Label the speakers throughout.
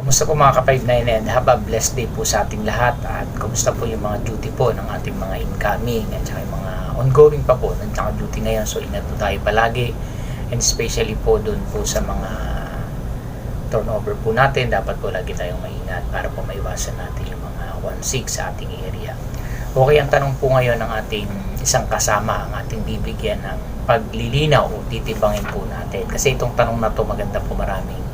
Speaker 1: Kamusta po mga ka-59 and have a blessed day po sa ating lahat. At kamusta po yung mga duty po ng ating mga incoming at saka yung mga ongoing pa po ng duty ngayon so ingat po tayo palagi. And especially po dun po sa mga turnover po natin dapat po lagi tayong maingat para po maiwasan natin yung mga 1-6 sa ating area. Okay ang tanong po ngayon ng ating isang kasama ang ating bibigyan ng paglilinaw o titibangin po natin. Kasi itong tanong na to maganda po maraming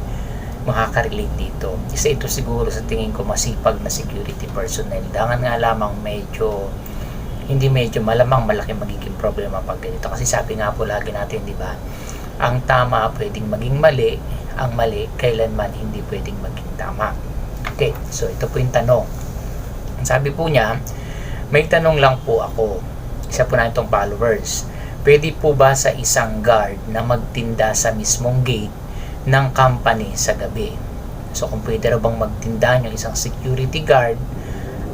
Speaker 1: makaka-relate dito. Isa ito siguro sa tingin ko masipag na security personnel. Dangan nga lamang medyo hindi medyo malamang malaki magiging problema pag ganito. Kasi sabi nga po lagi natin, di ba, ang tama pwedeng maging mali, ang mali kailanman hindi pwedeng maging tama. Okay, so ito po yung tanong. Sabi po niya, may tanong lang po ako. Isa po na itong followers. Pwede po ba sa isang guard na magtinda sa mismong gate ng company sa gabi. So kung pwede raw bang magtinda yung isang security guard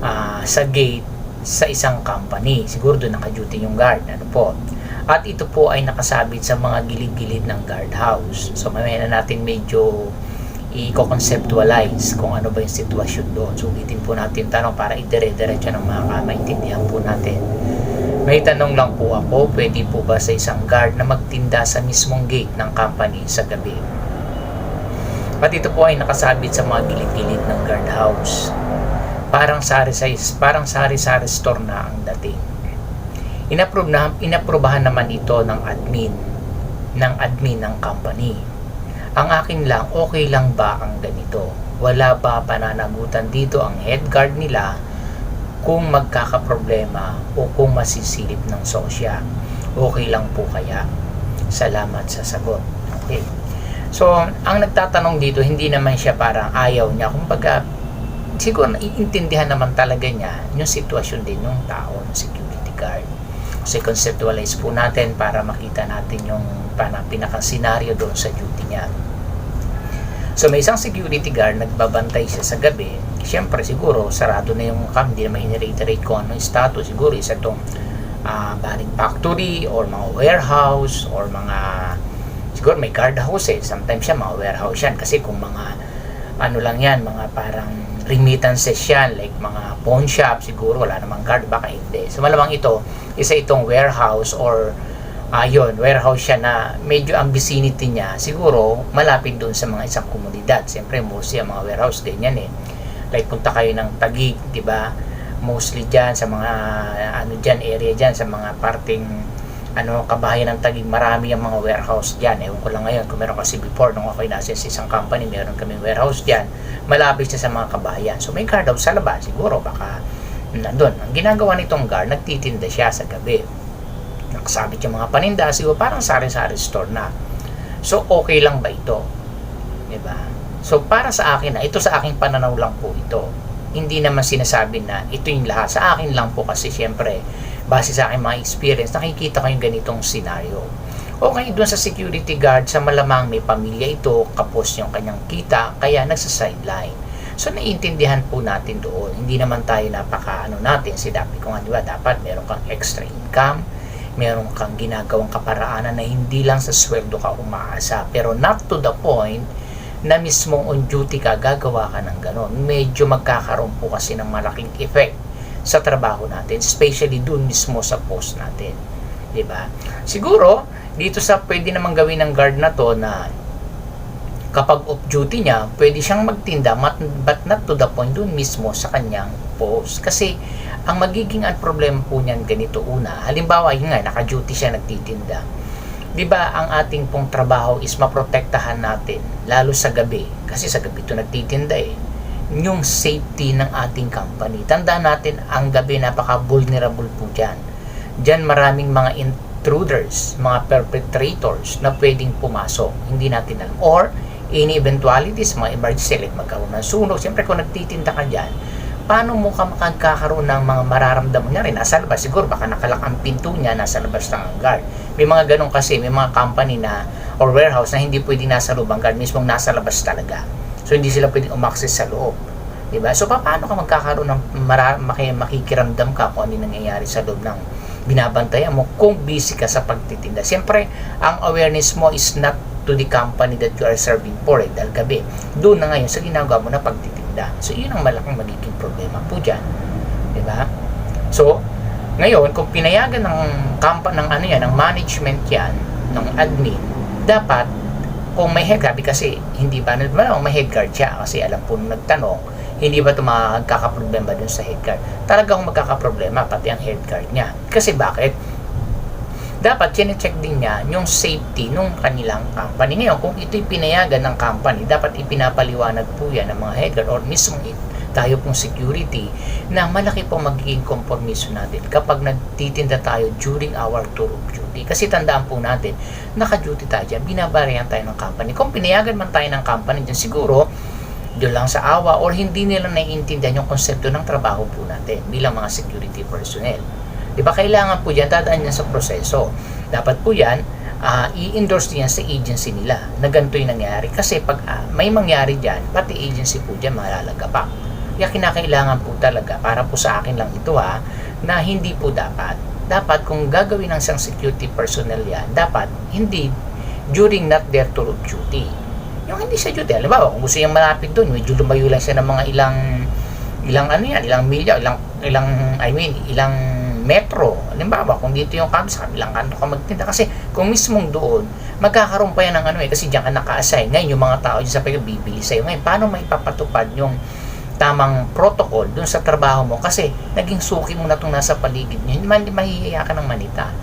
Speaker 1: ah, sa gate sa isang company. Siguro doon naka-duty yung guard. Ano po? At ito po ay nakasabit sa mga gilid-gilid ng guardhouse. So mamaya na natin medyo i-conceptualize kung ano ba yung sitwasyon doon. So ulitin po natin tanong para idire-diretso ng mga kamaintindihan po natin. May tanong lang po ako, pwede po ba sa isang guard na magtinda sa mismong gate ng company sa gabi? At ito po ay nakasabit sa mga gilid-gilid ng guardhouse. Parang sari-sari, parang sari-sari store na ang dating. Inapprove na, inaprubahan naman ito ng admin ng admin ng company. Ang akin lang, okay lang ba ang ganito? Wala ba pananagutan dito ang head guard nila kung magkakaproblema o kung masisilip ng sosya? Okay lang po kaya? Salamat sa sagot. Okay. So, ang nagtatanong dito, hindi naman siya parang ayaw niya. Kumbaga, siguro naiintindihan naman talaga niya yung sitwasyon din ng tao, ng security guard. Kasi conceptualize po natin para makita natin yung pana, pinakang senaryo doon sa duty niya. So, may isang security guard, nagbabantay siya sa gabi. Siyempre, siguro, sarado na yung cam, hindi naman i-reiterate kung ano status. Siguro, isa itong uh, baling factory or mga warehouse or mga siguro may guard house eh. Sometimes siya mga warehouse yan. Kasi kung mga ano lang yan, mga parang remittances yan, like mga pawn shop, siguro wala namang guard, baka hindi. So malamang ito, isa itong warehouse or ayun, warehouse siya na medyo ang vicinity niya, siguro malapit doon sa mga isang komunidad. Siyempre, mostly ang mga warehouse, ganyan eh. Like punta kayo ng Tagig, di ba? Mostly dyan, sa mga ano dyan, area dyan, sa mga parting ano, kabahayan ng Taguig, marami ang mga warehouse dyan. Ewan ko lang ngayon, kung meron kasi before, nung ako'y nasa sa isang company, meron kaming warehouse dyan, malapit siya sa mga kabahayan. So, may guard house sa labas, siguro, baka nandun. Ang ginagawa nitong guard, nagtitinda siya sa gabi. Nakasabit yung mga paninda, siguro parang sari-sari store na. So, okay lang ba ito? Diba? So, para sa akin na, ito sa aking pananaw lang po ito. Hindi naman sinasabi na ito yung lahat. Sa akin lang po kasi, syempre, base sa aking mga experience, nakikita ko yung ganitong scenario. Okay, doon sa security guard, sa malamang may pamilya ito, kapos yung kanyang kita, kaya nagsa-sideline. So, naiintindihan po natin doon. Hindi naman tayo napaka, ano natin, si Dapi ko nga, di ba, dapat meron kang extra income, meron kang ginagawang kaparaanan na hindi lang sa sweldo ka umaasa, pero not to the point na mismong on duty ka, gagawa ka ng ganon. Medyo magkakaroon po kasi ng malaking effect sa trabaho natin, especially doon mismo sa post natin. 'Di ba? Siguro dito sa pwede namang gawin ng guard na to na kapag off duty niya, pwede siyang magtinda but not to the point doon mismo sa kanyang post. Kasi ang magiging ang problema po niyan ganito una. Halimbawa, yun nga, naka-duty siya nagtitinda. 'Di ba ang ating pong trabaho is maprotektahan natin lalo sa gabi kasi sa gabi to nagtitinda eh yung safety ng ating company. Tandaan natin, ang gabi napaka-vulnerable po dyan. Dyan maraming mga intruders, mga perpetrators na pwedeng pumasok. Hindi natin alam. Or, any eventualities, mga emergency, like magkaroon ng sunog. Siyempre, kung nagtitinda ka dyan, paano mo ka makagkakaroon ng mga mararamdaman niya rin? Nasa labas, siguro baka nakalak ang pinto niya, nasa labas lang ang guard. May mga ganun kasi, may mga company na, or warehouse na hindi pwedeng nasa loob ang guard, mismong nasa labas talaga. So, hindi sila pwedeng umaccess sa loob. Diba? So, paano ka magkakaroon ng mara- maki- makikiramdam ka kung ano nangyayari sa loob ng binabantayan mo kung busy ka sa pagtitinda. Siyempre, ang awareness mo is not to the company that you are serving for eh, dahil gabi. Doon na ngayon sa ginagawa mo na pagtitinda. So, yun ang malaking magiging problema po dyan. Di ba? So, ngayon, kung pinayagan ng kampa ng ano yan, ng management yan, ng admin, dapat kung may head kasi hindi ba, malamang may head siya kasi alam po nung nagtanong, hindi ba ito magkakaproblema dun sa head guard? Talagang magkakaproblema pati ang head niya. Kasi bakit? Dapat chinecheck din niya yung safety nung kanilang company. Ngayon, kung ito'y pinayagan ng company, dapat ipinapaliwanag po yan ng mga head guard or mismo tayo pong security na malaki pong magiging kompromiso natin kapag nagtitinda tayo during our tour of duty. Kasi tandaan po natin, naka-duty tayo dyan, binabarehan tayo ng company. Kung pinayagan man tayo ng company dyan, siguro, doon lang sa awa or hindi nila naiintindihan yung konsepto ng trabaho po natin bilang mga security personnel. Di ba? Kailangan po yan, dadaan yan sa proseso. Dapat po yan, uh, i-endorse niyan sa agency nila na ganito yung nangyari. Kasi pag uh, may mangyari dyan, pati agency po dyan malalaga pa. Kaya kinakailangan po talaga, para po sa akin lang ito ha, na hindi po dapat. Dapat kung gagawin ng isang security personnel yan, dapat hindi during not their tour of duty. Yung hindi sa duty, alam ba, kung gusto niyang malapit doon, medyo lumayo lang siya ng mga ilang ilang ano yan, ilang milya, ilang ilang I mean, ilang metro. Halimbawa, kung dito yung kanto, sa kabilang kanto ka magtinda. Kasi kung mismong doon, magkakaroon pa yan ng ano eh, kasi diyan ka naka-assign. Ngayon, yung mga tao dyan sa bibili sa'yo. Ngayon, paano maipapatupad yung tamang protocol dun sa trabaho mo kasi naging suki mo na itong nasa paligid nyo, hindi mahihiya ka ng manita.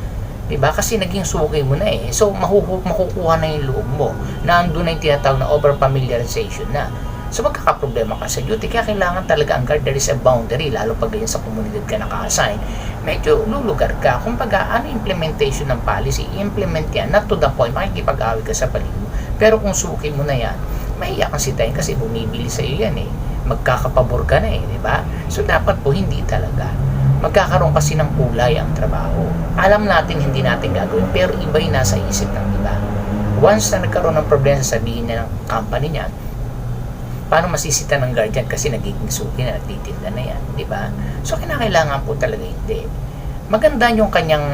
Speaker 1: Diba? Kasi naging suki mo na eh. So, mahuhu- makukuha na yung loob mo na andun na yung tinatawag na over-familiarization na. So, magkakaproblema ka sa duty. Kaya kailangan talaga ang guard, there is a boundary, lalo pag ganyan sa komunidad ka naka-assign, medyo lulugar ka. Kung pag ano implementation ng policy, implement yan, not to the point, makikipag-awit ka sa paligid mo. Pero kung suki mo na yan, mahiya kang sitayin kasi bumibili sa iyo yan eh magkakapabor ka na eh, di ba? So dapat po hindi talaga. Magkakaroon kasi ng kulay ang trabaho. Alam natin hindi natin gagawin, pero iba yung nasa isip ng iba. Once na nagkaroon ng problema, sabihin na ng company niya, paano masisita ng guardian kasi nagiging suki na nagtitinda na yan, di ba? So kinakailangan po talaga hindi. Maganda yung kanyang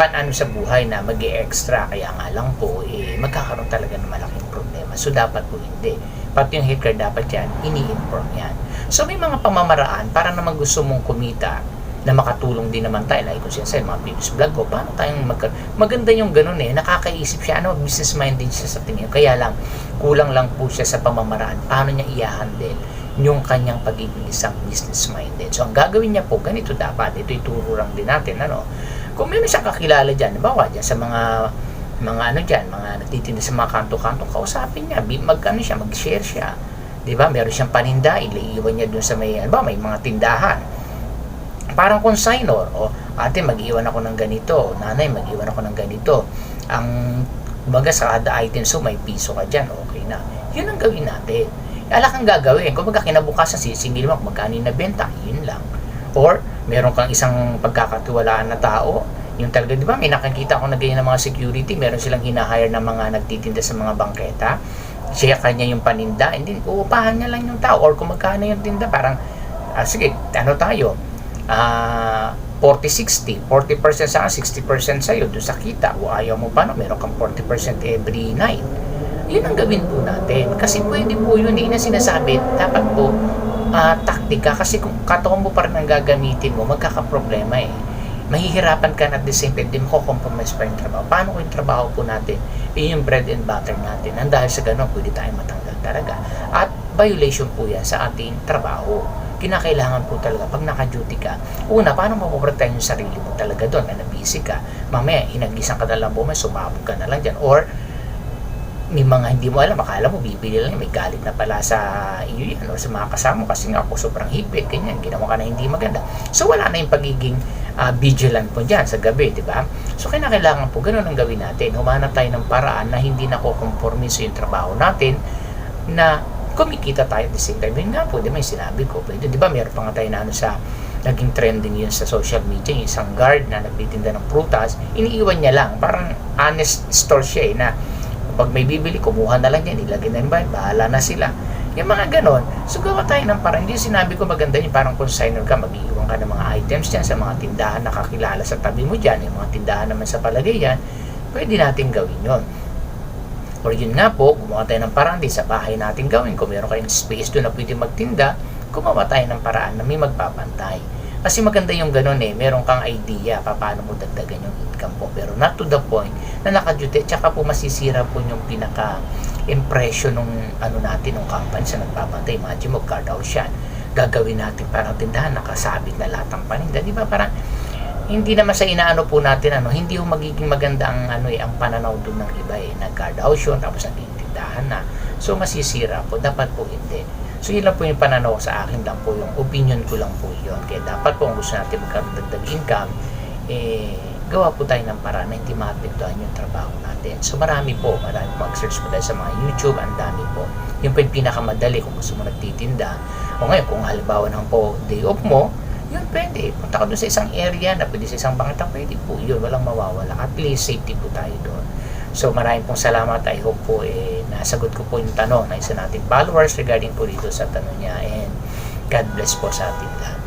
Speaker 1: pan-ano sa buhay na mag extra kaya nga lang po eh, magkakaroon talaga ng malaking problema. So dapat po hindi pati yung healthcare dapat yan, ini-inform yan. So may mga pamamaraan para naman gusto mong kumita na makatulong din naman tayo. Like kung sinasabi, mga previous vlog ko, paano tayong mag maganda yung ganun eh, nakakaisip siya, ano, business minded siya sa tingin. Kaya lang, kulang lang po siya sa pamamaraan, paano niya i-handle yung kanyang pagiging isang business minded. So ang gagawin niya po, ganito dapat, ito ituro lang din natin, ano, kung meron siyang kakilala dyan, bawa dyan sa mga mga ano diyan, mga nagtitinda sa mga kanto-kanto, kausapin niya, mag ano siya, mag-share siya. 'Di ba? Meron siyang paninda, iiwan niya doon sa may ano ba, may mga tindahan. Parang consignor, o ate mag-iwan ako ng ganito, nanay mag-iwan ako ng ganito. Ang baga sa kada item so may piso ka diyan, okay na. 'Yun ang gawin natin. Ala kang gagawin. Kung baga kinabukasan sisingil mo magkano na benta, 'yun lang. Or meron kang isang pagkakatiwalaan na tao, yung talaga, di ba, may nakakita ko na ganyan ng mga security, meron silang hinahire ng mga nagtitinda sa mga bangketa. Siya kanya yung paninda, hindi, uupahan niya lang yung tao. Or kung magkano yung tinda, parang, ah, sige, ano tayo, ah, 40-60, 40% sa akin, 60% sa'yo, doon sa kita. O ayaw mo pa, no? meron kang 40% every night. Yun ang gawin po natin. Kasi pwede po yun eh, na sinasabi, dapat po, uh, taktika. Kasi kung kataon mo pa rin ang gagamitin mo, magkakaproblema eh mahihirapan ka na at the same time, di mako-compromise pa yung trabaho. Paano yung trabaho po natin, eh, yung bread and butter natin, ang dahil sa ganun, pwede tayong matanggal talaga. At violation po yan sa ating trabaho. Kinakailangan po talaga, pag naka-duty ka, una, paano mapoprotektahan yung sarili mo talaga doon, na busy ka, mamaya, hinagisan ka na lang po, may sumabog ka na lang dyan, or may mga hindi mo alam, akala mo bibili lang, may galit na pala sa iyo yan or sa mga kasama kasi nga ako sobrang hipit, ganyan, ginawa ka na hindi maganda. So wala na yung pagiging uh, vigilant po dyan sa gabi, di ba? So kailangan po ganun ang gawin natin. Humanap tayo ng paraan na hindi nakokonforme sa yung trabaho natin na kumikita tayo at the same time. Yun nga po, di ba, yung sinabi ko, pwede, di ba, meron pa nga tayo na ano sa naging trending yun sa social media, yung isang guard na nagtitinda ng prutas, iniiwan niya lang, parang honest store siya eh, na pag may bibili, kumuha na lang yan, ilagay na yung bahala na sila. Yung mga ganon. So, gawa tayo ng parang, hindi sinabi ko maganda yung parang consigner ka, mag-iwan ka ng mga items dyan sa mga tindahan na kakilala sa tabi mo dyan, yung mga tindahan naman sa palagay yan, pwede natin gawin yon Or yun nga po, gumawa tayo ng paraan din sa bahay natin gawin. Kung meron kayong space doon na pwede magtinda, gumawa tayo ng paraan na may magbabantay. Kasi maganda yung ganun eh, meron kang idea pa paano mo dagdagan yung income po. Pero not to the point na nakadute, tsaka po masisira po yung pinaka impression ng ano natin, ng company sa nagbabantay. Imagine mo, card out siya. Gagawin natin parang tindahan, nakasabit na lahat ng paninda. Di ba parang hindi naman sa inaano po natin ano, hindi yung magiging maganda ang ano eh, ang pananaw doon ng iba eh, nag-card out yun, tapos naging tindahan na. So masisira po, dapat po hindi. So yun lang po yung pananaw sa akin lang po, yung opinion ko lang po yun. Kaya dapat po kung gusto natin magkaroon ng income, eh, gawa po tayo ng paraan na hindi maapektuhan yung trabaho natin. So marami po, marami mag-search po tayo sa mga YouTube, ang dami po. Yung po yung pinakamadali kung gusto mo nagtitinda. O ngayon, kung halimbawa nang po day off mo, yun pwede. Punta ka doon sa isang area na pwede sa isang bangka, pwede po yun. Walang mawawala. At least safety po tayo doon. So maraming pong salamat. I hope po eh, nasagot ko po yung tanong ng isa nating followers regarding po dito sa tanong niya. And God bless po sa ating lahat.